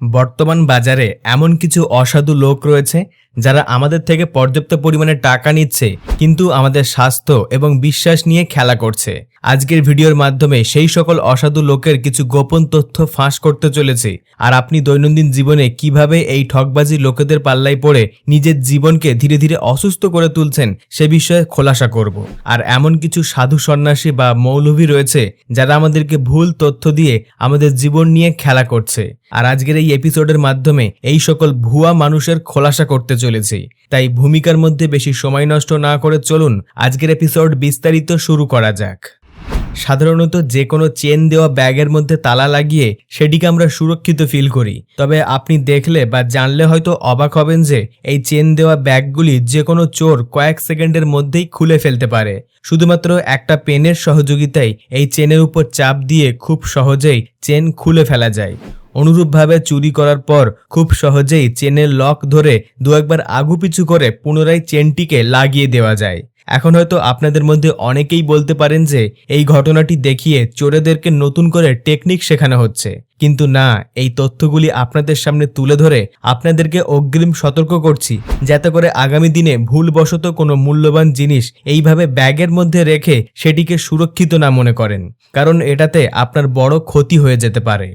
বর্তমান বাজারে এমন কিছু অসাধু লোক রয়েছে যারা আমাদের থেকে পর্যাপ্ত পরিমাণে টাকা নিচ্ছে, কিন্তু আমাদের স্বাস্থ্য এবং বিশ্বাস নিয়ে খেলা করছে। আজকের ভিডিওর মাধ্যমে সেই সকল অসাধু লোকের কিছু গোপন তথ্য ফাঁস করতে চলেছে, আর আপনি দৈনন্দিন জীবনে কীভাবে এই ঠকবাজি লোকেদের পাল্লায় পড়ে নিজের জীবনকে ধীরে ধীরে অসুস্থ করে তুলছেন, সে বিষয়ে খোলাসা করব। আর এমন কিছু সাধু সন্ন্যাসী বা মৌলভী রয়েছে যারা আমাদেরকে ভুল তথ্য দিয়ে আমাদের জীবন নিয়ে খেলা করছে। আর আজকের এই এপিসোডের মাধ্যমে এই সকল ভুয়া মানুষের খোলাসা করতে চলেছি। তাই ভূমিকার মধ্যে বেশি সময় নষ্ট না করে চলুন আজকের এপিসোড বিস্তারিত শুরু করা যাক। সাধারণত যে কোনো চেন দেওয়া ব্যাগের মধ্যে তালা লাগিয়ে সেটিকে আমরা সুরক্ষিত ফিল করি। তবে আপনি দেখলে বা জানলে হয়তো অবাক হবেন যে এই চেন দেওয়া ব্যাগগুলি যে কোনো চোর কয়েক সেকেন্ডের মধ্যেই খুলে ফেলতে পারে। শুধুমাত্র একটা পেনের সহযোগিতায় এই চেনের উপর চাপ দিয়ে খুব সহজেই চেন খুলে ফেলা যায়। অনুরূপভাবে চুরি করার পর খুব সহজেই চেনের লক ধরে দু একবার আগুপিছু করে পুনরায় চেনটিকে লাগিয়ে দেওয়া যায়। এখন হয়তো আপনাদের মধ্যে অনেকেই বলতে পারেন যে এই ঘটনাটি দেখিয়ে চোরেদেরকে নতুন করে টেকনিক শেখানো হচ্ছে। কিন্তু না, এই তথ্যগুলি আপনাদের সামনে তুলে ধরে আপনাদেরকে অগ্রিম সতর্ক করছি, যাতে করে আগামী দিনে ভুলবশত কোনো মূল্যবান জিনিস এইভাবে ব্যাগের মধ্যে রেখে সেটিকে সুরক্ষিত না মনে করেন। কারণ এটাতে আপনার বড় ক্ষতি হয়ে যেতে পারে।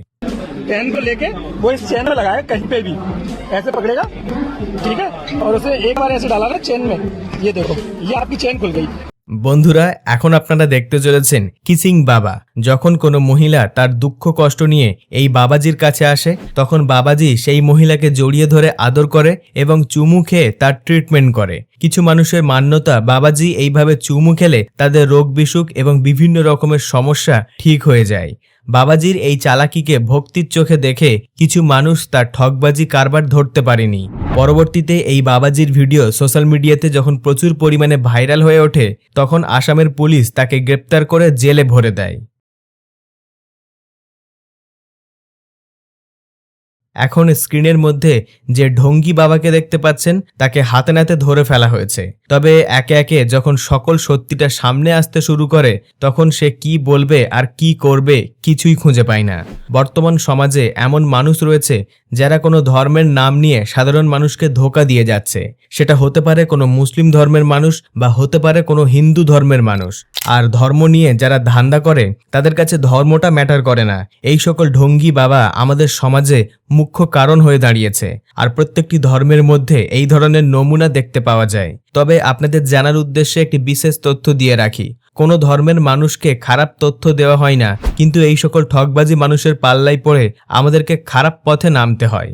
पेन को लेके वो इस चेन में लगाए कहीं पे भी ऐसे पकड़ेगा ठीक है और उसे एक बार ऐसे डाला ना चेन में ये देखो ये आपकी चेन खुल गई বন্ধুরা এখন আপনারা দেখতে চলেছেন কিসিং বাবা যখন কোনো মহিলা তার দুঃখ কষ্ট নিয়ে এই বাবাজির কাছে আসে তখন বাবাজি সেই মহিলাকে জড়িয়ে ধরে আদর করে এবং চুমু খেয়ে তার ট্রিটমেন্ট করে কিছু মানুষের মান্যতা বাবাজি এইভাবে চুমু খেলে তাদের রোগ বিসুখ এবং বিভিন্ন রকমের সমস্যা ঠিক হয়ে যায় বাবাজির এই চালাকিকে ভক্তির চোখে দেখে কিছু মানুষ তার ঠকবাজি কারবার ধরতে পারেনি। পরবর্তীতে এই বাবাজির ভিডিও সোশ্যাল মিডিয়াতে যখন প্রচুর পরিমাণে ভাইরাল হয়ে ওঠে, তখন আসামের পুলিশ তাকে গ্রেপ্তার করে জেলে ভরে দেয়। এখন স্ক্রিনের মধ্যে যে ঢঙ্গি বাবাকে দেখতে পাচ্ছেন, তাকে হাতে নাতে ধরে ফেলা হয়েছে। তবে একে একে যখন সকল সত্যিটা সামনে আসতে শুরু করে, তখন সে কি বলবে আর কি করবে কিছুই খুঁজে পায় না। বর্তমান সমাজে এমন মানুষ রয়েছে যারা কোনো ধর্মের নাম নিয়ে সাধারণ মানুষকে ধোকা দিয়ে যাচ্ছে। সেটা হতে পারে কোনো মুসলিম ধর্মের মানুষ বা হতে পারে কোনো হিন্দু ধর্মের মানুষ। আর ধর্ম নিয়ে যারা ধান্দা করে, তাদের কাছে ধর্মটা ম্যাটার করে না। এই সকল ঢঙ্গি বাবা আমাদের সমাজে মুখ্য কারণ হয়ে দাঁড়িয়েছে আর প্রত্যেকটি ধর্মের মধ্যে এই ধরনের নমুনা দেখতে পাওয়া যায় তবে আপনাদের জানার উদ্দেশ্যে একটি বিশেষ তথ্য দিয়ে রাখি কোনো ধর্মের মানুষকে খারাপ তথ্য দেওয়া হয় না কিন্তু এই সকল ঠকবাজি মানুষের পাল্লাই পড়ে আমাদেরকে খারাপ পথে নামতে হয়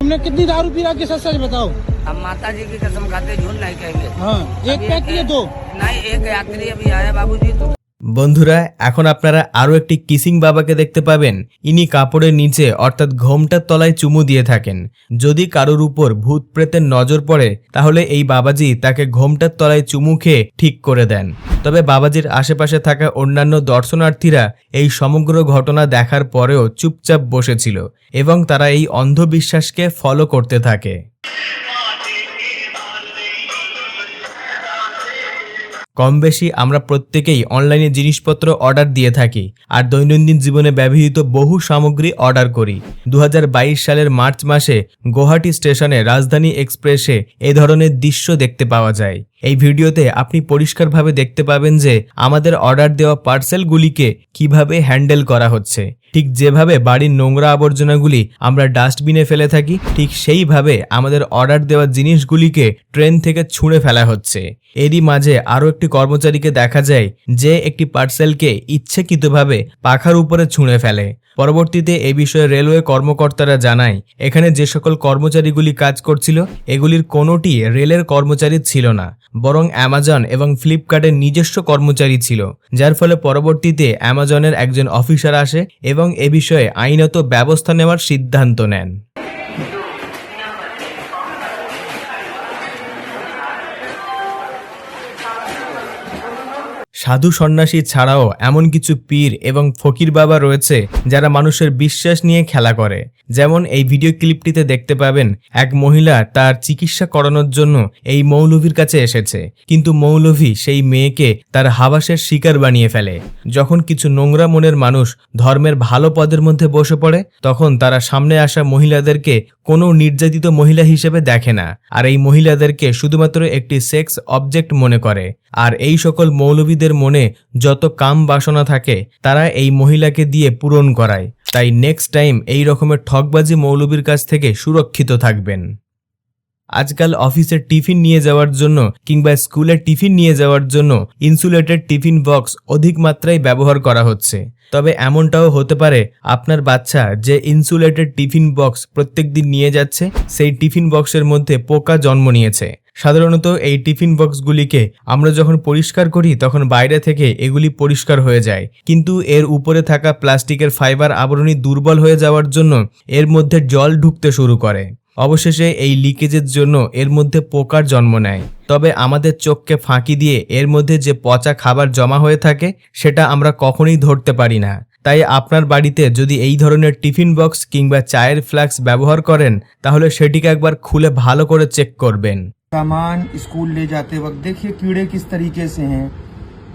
तुमने कितनी दारू पी रखी सच सच बताओ हम माता जी की कसम खाते झूठ नहीं कहेंगे हाँ एक पैक किए दो नहीं एक यात्री अभी आया बाबूजी तो বন্ধুরা, এখন আপনারা আরও একটি কিসিং বাবাকে দেখতে পাবেন। ইনি কাপড়ের নিচে, অর্থাৎ ঘোমটার তলায় চুমু দিয়ে থাকেন। যদি কারোর উপর ভূত প্রেতের নজর পড়ে, তাহলে এই বাবাজি তাকে ঘোমটার তলায় চুমু খেয়ে ঠিক করে দেন। তবে বাবাজির আশেপাশে থাকা অন্যান্য দর্শনার্থীরা এই সমগ্র ঘটনা দেখার পরেও চুপচাপ বসেছিল, এবং তারা এই অন্ধবিশ্বাসকে ফলো করতে থাকে। কম বেশি আমরা প্রত্যেকেই অনলাইনে জিনিসপত্র অর্ডার দিয়ে থাকি আর দৈনন্দিন জীবনে ব্যবহৃত বহু সামগ্রী অর্ডার করি। দু হাজার বাইশ সালের মার্চ মাসে গুয়াহাটি স্টেশনে রাজধানী এক্সপ্রেসে এ ধরনের দৃশ্য দেখতে পাওয়া যায়। এই ভিডিওতে আপনি পরিষ্কারভাবে দেখতে পাবেন যে আমাদের অর্ডার দেওয়া পার্সেলগুলিকে কীভাবে হ্যান্ডেল করা হচ্ছে। ঠিক যেভাবে বাড়ির নোংরা আবর্জনাগুলি আমরা ডাস্টবিনে ফেলে থাকি, ঠিক সেইভাবে আমাদের অর্ডার দেওয়া জিনিসগুলিকে ট্রেন থেকে ছুঁড়ে ফেলা হচ্ছে। এরই মাঝে আরও একটি কর্মচারীকে দেখা যায় যে একটি পার্সেলকে ইচ্ছাকৃতভাবে পাখার উপরে ছুঁড়ে ফেলে। পরবর্তীতে এ বিষয়ে রেলওয়ে কর্মকর্তারা জানায়, এখানে যে সকল কর্মচারীগুলি কাজ করছিল, এগুলির কোনোটি রেলের কর্মচারী ছিল না, বরং অ্যামাজন এবং ফ্লিপকার্টের নিজস্ব কর্মচারী ছিল, যার ফলে পরবর্তীতে অ্যামাজনের একজন অফিসার আসে এবং এ বিষয়ে আইনত ব্যবস্থা নেওয়ার সিদ্ধান্ত নেন। সাধু সন্ন্যাসী ছাড়াও এমন কিছু পীর এবং ফকির বাবা রয়েছে যারা মানুষের বিশ্বাস নিয়ে খেলা করে। যেমন এই ভিডিও ক্লিপটিতে দেখতে পাবেন, এক মহিলা তার চিকিৎসা করানোর জন্য এই মৌলভীর কাছে এসেছে। কিন্তু মৌলভী সেই মেয়েকে তার হাবাসের শিকার বানিয়ে ফেলে। যখন কিছু নোংরা মনের মানুষ ধর্মের ভালো পদের মধ্যে বসে পড়ে, তখন তারা সামনে আসা মহিলাদেরকে কোনো নির্যাতিত মহিলা হিসেবে দেখে না। আর এই মহিলাদেরকে শুধুমাত্র একটি সেক্স অবজেক্ট মনে করে। আর এই সকল মৌলবীদের মনে যত কাম বাসনা থাকে, তারা এই মহিলাকে দিয়ে পূরণ করায়। তাই নেক্সট টাইম এই রকমের ঠকবাজি মৌলবীর কাছ থেকে সুরক্ষিত থাকবেন। আজকাল অফিসের টিফিন নিয়ে যাওয়ার জন্য কিংবা স্কুলে টিফিন নিয়ে যাওয়ার জন্য ইনসুলেটেড টিফিন বক্স অধিক মাত্রায় ব্যবহার করা হচ্ছে। তবে এমনটাও হতে পারে, আপনার বাচ্চা যে ইনসুলেটেড টিফিন বক্স প্রত্যেক দিন নিয়ে যাচ্ছে, সেই টিফিন বক্সের মধ্যে পোকা জন্ম নিয়েছে। সাধারণত এই টিফিন বক্সগুলিকে আমরা যখন পরিষ্কার করি, তখন বাইরে থেকে এগুলি পরিষ্কার হয়ে যায়। কিন্তু এর উপরে থাকা প্লাস্টিকের ফাইবার আবরণী দুর্বল হয়ে যাওয়ার জন্য এর মধ্যে জল ঢুকতে শুরু করে। অবশেষে এই লিকেজের জন্য এর মধ্যে পোকার জন্ম নেয় তবে আমাদের চোখকে ফাঁকি দিয়ে এর মধ্যে যে পচা খাবার জমা হয়ে থাকে সেটা আমরা কখনোই ধরতে পারি না তাই আপনার বাড়িতে যদি এই ধরনের টিফিন বক্স কিংবা চায়ের ফ্লাক্স ব্যবহার করেন তাহলে সেটিকে একবার খুলে ভালো করে চেক করবেন सामान स्कूल ले जाते वक्त देखिए कीड़े किस तरीके से हैं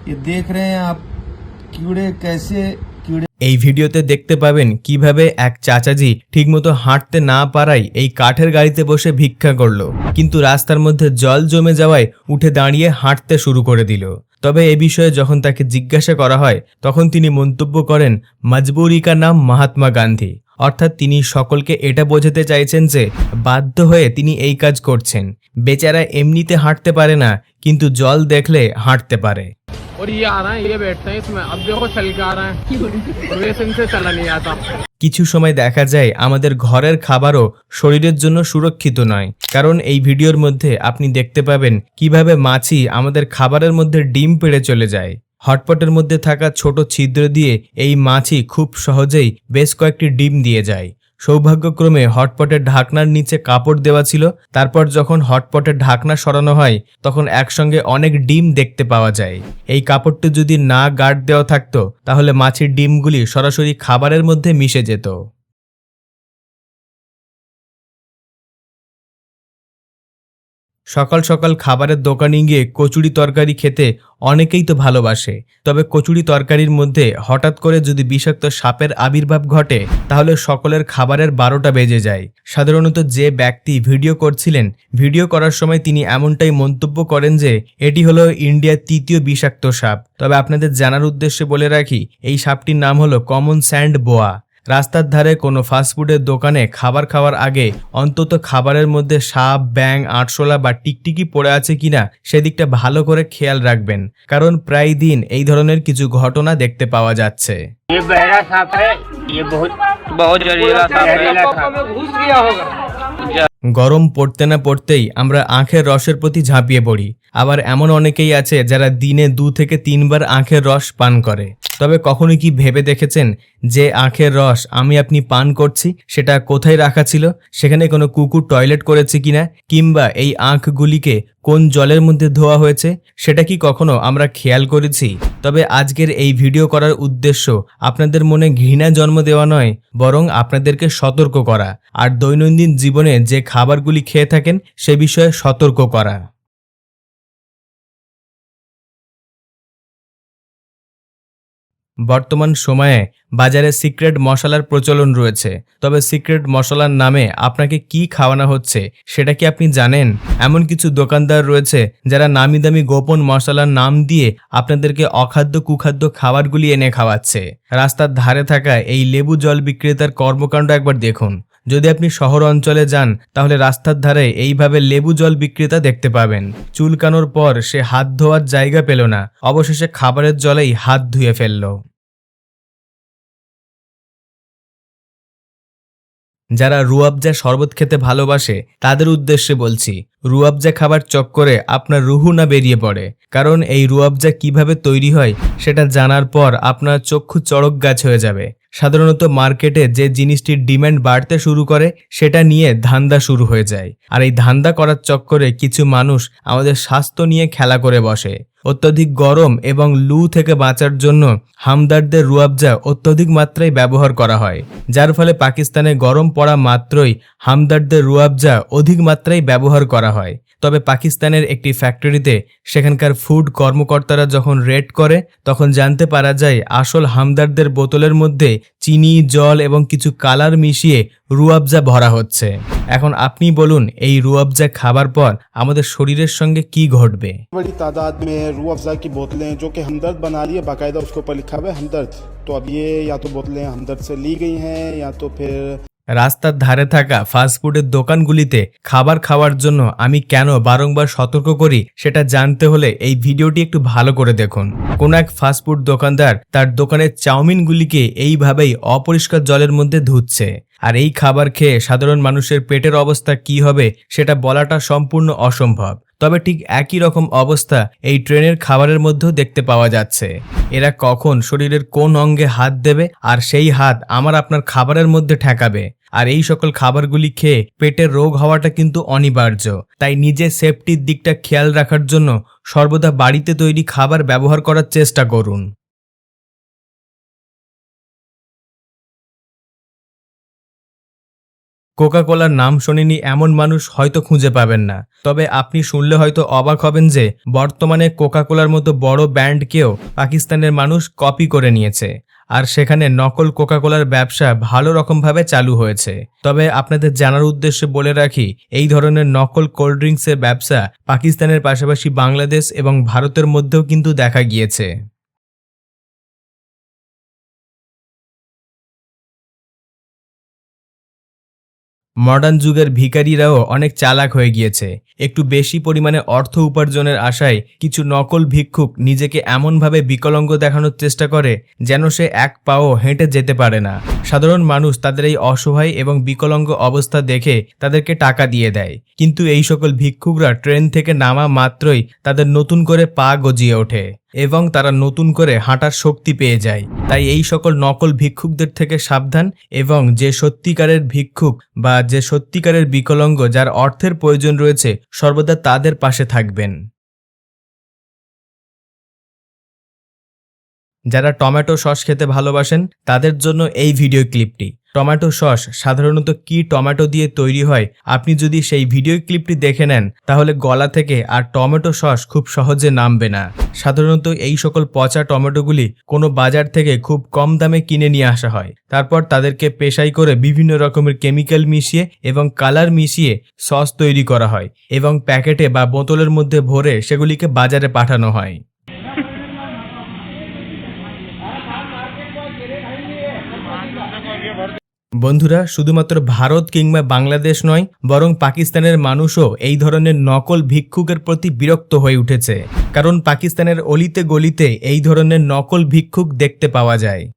ये देख रहे हैं आप कीड़े कैसे कीड़े এই ভিডিওতে দেখতে পাবেন কীভাবে এক চাচাজি ঠিকমতো হাঁটতে না পারায় এই কাঠের গাড়িতে বসে ভিক্ষা করল। কিন্তু রাস্তার মধ্যে জল জমে যাওয়ায় উঠে দাঁড়িয়ে হাঁটতে শুরু করে দিল। তবে এ বিষয়ে যখন তাকে জিজ্ঞাসা করা হয়, তখন তিনি মন্তব্য করেন, মজবুরি কা নাম মহাত্মা গান্ধী। অর্থাৎ তিনি সকলকে এটা বোঝাতে চাইছেন যে, বাধ্য হয়ে তিনি এই কাজ করছেন। বেচারা এমনিতে হাঁটতে পারে না, কিন্তু জল দেখলে হাঁটতে পারে। और ये आ रहा है ये बैठते हैं इसमें अब देखो चल के आ रहा है और वैसे इनसे चला नहीं आता কিছু সময় দেখা যায় আমাদের ঘরের খাবারও শরীরের জন্য সুরক্ষিত নয় কারণ এই ভিডিওর মধ্যে আপনি দেখতে পাবেন কিভাবে মাছি আমাদের খাবারের মধ্যে ডিম পেড়ে চলে যায় হটপটের মধ্যে থাকা ছোট ছিদ্র দিয়ে এই মাছি খুব সহজেই বেশ কয়েকটি ডিম দিয়ে যায় সৌভাগ্যক্রমে হটপটের ঢাকনার নিচে কাপড় দেওয়া ছিল। তারপর যখন হটপটের ঢাকনা সরানো হয়, তখন একসঙ্গে অনেক ডিম দেখতে পাওয়া যায়। এই কাপড়টি যদি না গার্ড দেওয়া থাকতো, তাহলে মাছের ডিমগুলি সরাসরি খাবারের মধ্যে মিশে যেত। সকাল সকাল খাবারের দোকানে গিয়ে কচুরি তরকারি খেতে অনেকেই তো ভালোবাসে। তবে কচুরি তরকারির মধ্যে হঠাৎ করে যদি বিষাক্ত সাপের আবির্ভাব ঘটে, তাহলে সকলের খাবারের বারোটা বেজে যায়। সাধারণত যে ব্যক্তি ভিডিও করছিলেন, ভিডিও করার সময় তিনি এমনটাই মন্তব্য করেন যে, এটি হলো ইন্ডিয়ার তৃতীয় বিষাক্ত সাপ। তবে আপনাদের জানার উদ্দেশ্যে বলে রাখি, এই সাপটির নাম হলো কমন স্যান্ড বোয়া। রাস্তার ধারে কোনো ফাস্টফুডের দোকানে খাবার খাওয়ার আগে অন্তত খাবারের মধ্যে সাপ ব্যাং আটশোলা বা টিকটিকি পড়ে আছে কিনা সেদিকটা ভালো করে খেয়াল রাখবেন। কারণ প্রায় দিন এই ধরনের কিছু ঘটনা দেখতে পাওয়া যাচ্ছে। গরম পড়তে না পড়তেই আমরা আখের রসের প্রতি ঝাঁপিয়ে পড়ি। আবার এমন অনেকেই আছে যারা দিনে দু থেকে তিনবার আখের রস পান করে। তবে কখনো কি ভেবে দেখেছেন যে আখের রস আমি আপনি পান করছি? সেটা কোথায় রাখা ছিল? সেখানে কোনো কুকুর টয়লেট করেছে কিনা? কিংবা এই আখগুলিকে কোন জলের মধ্যে ধোয়া হয়েছে? সেটা কি কখনো আমরা খেয়াল করেছি? তবে আজকের এই ভিডিও করার উদ্দেশ্য আপনাদের মনে ঘৃণা জন্ম দেওয়া নয়, বরং আপনাদেরকে সতর্ক করা। আর দৈনন্দিন জীবনে যে খাবারগুলি খেয়ে থাকেন, সে বিষয়ে সতর্ক করা। বর্তমান সময়ে বাজারে সিক্রেট মশলার প্রচলন রয়েছে। তবে সিক্রেট মশলার নামে আপনাকে কি খাওয়ানো হচ্ছে সেটা কি আপনি জানেন? এমন কিছু দোকানদার রয়েছে যারা নামি দামি গোপন মশলার নাম দিয়ে আপনাদেরকে অখাদ্য কুখাদ্য খাবারগুলি এনে খাওয়াচ্ছে। রাস্তার ধারে থাকা এই লেবু জল বিক্রেতার কর্মকাণ্ড একবার দেখুন। যদি আপনি শহর অঞ্চলে যান, তাহলে রাস্তার ধারে এইভাবে লেবু জল বিক্রেতা দেখতে পাবেন। চুলকানোর পর সে হাত ধোয়ার জায়গা পেল না। অবশেষে খাবারের জলেই হাত ধুয়ে ফেলল। যারা রুয়াবজা শরবত খেতে ভালোবাসে, তাদের উদ্দেশ্যে বলছি, রুয়াবজা খাবার চক্করে আপনার রুহু না বেরিয়ে পড়ে। কারণ এই রুয়াবজা কীভাবে তৈরি হয়, সেটা জানার পর আপনার চক্ষু চড়ক গাছ হয়ে যাবে। সাধারণত মার্কেটে যে জিনিসটির ডিম্যান্ড বাড়তে শুরু করে, সেটা নিয়ে ধান্দা শুরু হয়ে যায়। আর এই ধান্দা করার চক্করে কিছু মানুষ আমাদের স্বাস্থ্য নিয়ে খেলা করে বসে। অত্যধিক গরম এবং লু থেকে বাঁচার জন্য হামদারদের রুয়াবজা অত্যধিক মাত্রায় ব্যবহার করা হয়, যার ফলে পাকিস্তানে গরম পড়া মাত্রই হামদারদের রুয়াবজা অধিক মাত্রায় ব্যবহার করা হয়। তবে পাকিস্তানের একটি ফ্যাক্টরিতে সেখানকার ফুড কর্মকর্তারা যখন রেড করে, তখন জানতে পারা যায় আসল হামদারদের বোতলের মধ্যে চিনি, জল এবং কিছু কালার মিশিয়ে রুয়াবজা ভরা হচ্ছে এখন আপনি বলুন এই রুয়াবজা খাবার পর আমাদের শরীরের সঙ্গে কি ঘটবে बड़ी तादाद में रूह अफ़ज़ा की बोतलें जो कि हमदर्द बना रही है बाकायदा उसके ऊपर लिखा हुआ है हमदर्द तो अब ये या तो बोतलें हमदर्द से ली गई हैं या तो फिर রাস্তার ধারে থাকা ফাস্টফুডের দোকানগুলিতে খাবার খাওয়ার জন্য আমি কেন বারংবার সতর্ক করি সেটা জানতে হলে এই ভিডিওটি একটু ভালো করে দেখুন। কোন এক ফাস্টফুড দোকানদার তার দোকানের চাউমিনগুলিকে এইভাবেই অপরিষ্কার জলের মধ্যে ধুচ্ছে। আর এই খাবার খেয়ে সাধারণ মানুষের পেটের অবস্থা কি হবে সেটা বলাটা সম্পূর্ণ অসম্ভব। তবে ঠিক একই রকম অবস্থা এই ট্রেনের খাবারের মধ্যেও দেখতে পাওয়া যাচ্ছে। এরা কখন শরীরের কোন অঙ্গে হাত দেবে আর সেই হাত আমার আপনার খাবারের মধ্যে ঠেকাবে। আর এই সকল খাবারগুলি খেয়ে পেটের রোগ হওয়াটা কিন্তু অনিবার্য। তাই নিজের সেফটির দিকটা খেয়াল রাখার জন্য সর্বদা বাড়িতে তৈরি খাবার ব্যবহার করার চেষ্টা করুন। কোকা কোলার নাম শোনেনি এমন মানুষ হয়তো খুঁজে পাবেন না। তবে আপনি শুনলে হয়তো অবাক হবেন যে, বর্তমানে কোকা কোলার মতো বড় ব্র্যান্ডকেও পাকিস্তানের মানুষ কপি করে নিয়েছে। আর সেখানে নকল কোকা কোলার ব্যবসা ভালো রকমভাবে চালু হয়েছে। তবে আপনাদের জানার উদ্দেশ্যে বলে রাখি, এই ধরনের নকল কোল্ড ড্রিঙ্কসের ব্যবসা পাকিস্তানের পাশাপাশি বাংলাদেশ এবং ভারতের মধ্যেও কিন্তু দেখা গিয়েছে। মডার্ন যুগের ভিখারিরাও অনেক চালাক হয়ে গিয়েছে। একটু বেশি পরিমাণে অর্থ উপার্জনের আশায় কিছু নকল ভিক্ষুক নিজেকে এমনভাবে বিকলঙ্গ দেখানোর চেষ্টা করে যেন সে এক পাও হেঁটে যেতে পারে না। সাধারণ মানুষ তাদের এই অসহায় এবং বিকলঙ্গ অবস্থা দেখে তাদেরকে টাকা দিয়ে দেয়। কিন্তু এই সকল ভিক্ষুকরা ট্রেন থেকে নামা মাত্রই তাদের নতুন করে পা গজিয়ে ওঠে। এবং তারা নতুন করে হাঁটার শক্তি পেয়ে যায়। তাই এই সকল নকল ভিক্ষুকদের থেকে সাবধান এবং যে সত্যিকারের ভিক্ষুক বা যে সত্যিকারের বিকলঙ্গ যার অর্থের প্রয়োজন রয়েছে, সর্বদা তাদের পাশে থাকবেন। যারা টমেটো সস খেতে ভালোবাসেন, তাদের জন্য এই ভিডিও ক্লিপটি। টমেটো সস সাধারণত কি টমেটো দিয়ে তৈরি হয়, আপনি যদি সেই ভিডিও ক্লিপটি দেখে নেন, তাহলে গলা থেকে আর টমেটো সস খুব সহজে নামবে না। সাধারণত এই সকল পচা টমেটোগুলি কোনো বাজার থেকে খুব কম দামে কিনে নিয়ে আসা হয়। তারপর তাদেরকে পেশাই করে বিভিন্ন রকমের কেমিক্যাল মিশিয়ে এবং কালার মিশিয়ে সস তৈরি করা হয় এবং প্যাকেটে বা বোতলের মধ্যে ভরে সেগুলিকে বাজারে পাঠানো হয়। বন্ধুরা, শুধুমাত্র ভারত কিংবা বাংলাদেশ নয়, বরং পাকিস্তানের মানুষও এই ধরনের নকল ভিক্ষুকের প্রতি বিরক্ত হয়ে উঠেছে। কারণ পাকিস্তানের অলিতে গলিতে এই ধরনের নকল ভিক্ষুক দেখতে পাওয়া যায়।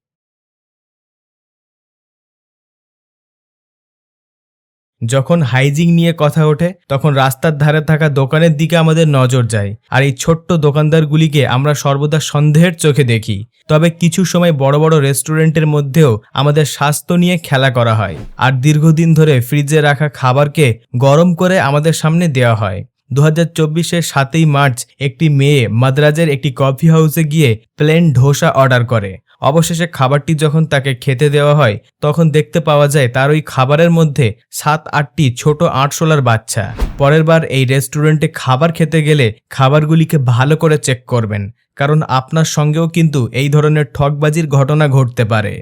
যখন হাইজিং নিয়ে কথা ওঠে, তখন রাস্তার ধারে থাকা দোকানের দিকে আমাদের নজর যায় আর এই ছোট্ট দোকানদারগুলিকে আমরা সর্বদা সন্দেহের চোখে দেখি। তবে কিছু সময় বড় বড় রেস্টুরেন্টের মধ্যেও আমাদের স্বাস্থ্য নিয়ে খেলা করা হয় আর দীর্ঘদিন ধরে ফ্রিজে রাখা খাবারকে গরম করে আমাদের সামনে দেওয়া হয়। দু হাজার চব্বিশের সাতই মার্চ একটি মেয়ে মাদ্রাজের একটি কফি হাউসে গিয়ে প্লেন ধোসা অর্ডার করে। অবশেষে খাবারটি যখন তাকে খেতে দেওয়া হয়, তখন দেখতে পাওয়া যায় তার ওই খাবারের মধ্যে সাত আটটি ছোট আটশোলার বাচ্চা। পরের বার এই রেস্টুরেন্টে খাবার খেতে গেলে খাবারগুলিকে ভালো করে চেক করবেন, কারণ আপনার সঙ্গেও কিন্তু এই ধরনের ঠকবাজির ঘটনা ঘটতে পারে।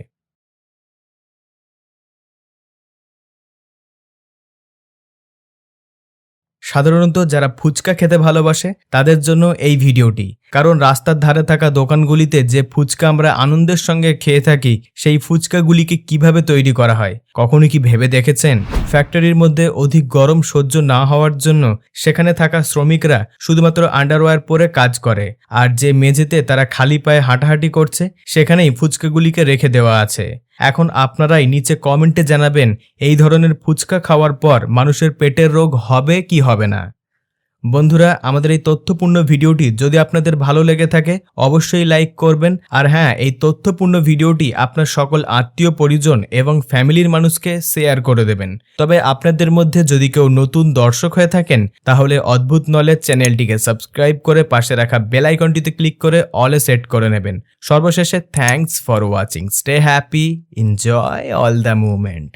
সাধারণত যারা ফুচকা খেতে ভালোবাসে তাদের জন্য এই ভিডিওটি। কারণ রাস্তার ধারে থাকা দোকানগুলিতে যে ফুচকা আমরা আনন্দের সঙ্গে খেয়ে থাকি, সেই ফুচকাগুলিকে কীভাবে তৈরি করা হয়? কখনো কি ভেবে দেখেছেন? ফ্যাক্টরির মধ্যে অধিক গরম সহ্য না হওয়ার জন্য সেখানে থাকা শ্রমিকরা শুধুমাত্র আন্ডারওয়্যার পরে কাজ করে, আর যে মেঝেতে তারা খালি পায়ে হাঁটাহাঁটি করছে, সেখানেই ফুচকাগুলিকে রেখে দেওয়া আছে। এখন আপনারাই নিচে কমেন্টে জানাবেন, এই ধরনের ফুচকা খাওয়ার পর মানুষের পেটের রোগ হবে কি হবে না? বন্ধুরা, আমাদের এই তথ্যপূর্ণ ভিডিওটি যদি আপনাদের ভালো লেগে থাকে, অবশ্যই লাইক করবেন। আর হ্যাঁ এই তথ্যপূর্ণ ভিডিওটি আপনার সকল আত্মীয় পরিজন এবং ফ্যামিলির মানুষকে শেয়ার করে দেবেন। তবে আপনাদের মধ্যে যদি কেউ নতুন দর্শক হয়ে থাকেন, তাহলে অদ্ভুত নলেজ চ্যানেলটিকে সাবস্ক্রাইব করে পাশে রাখা বেল আইকনটিতে ক্লিক করে অলে সেট করে নেবেন। সর্বশেষে thanks for watching stay happy enjoy all the movement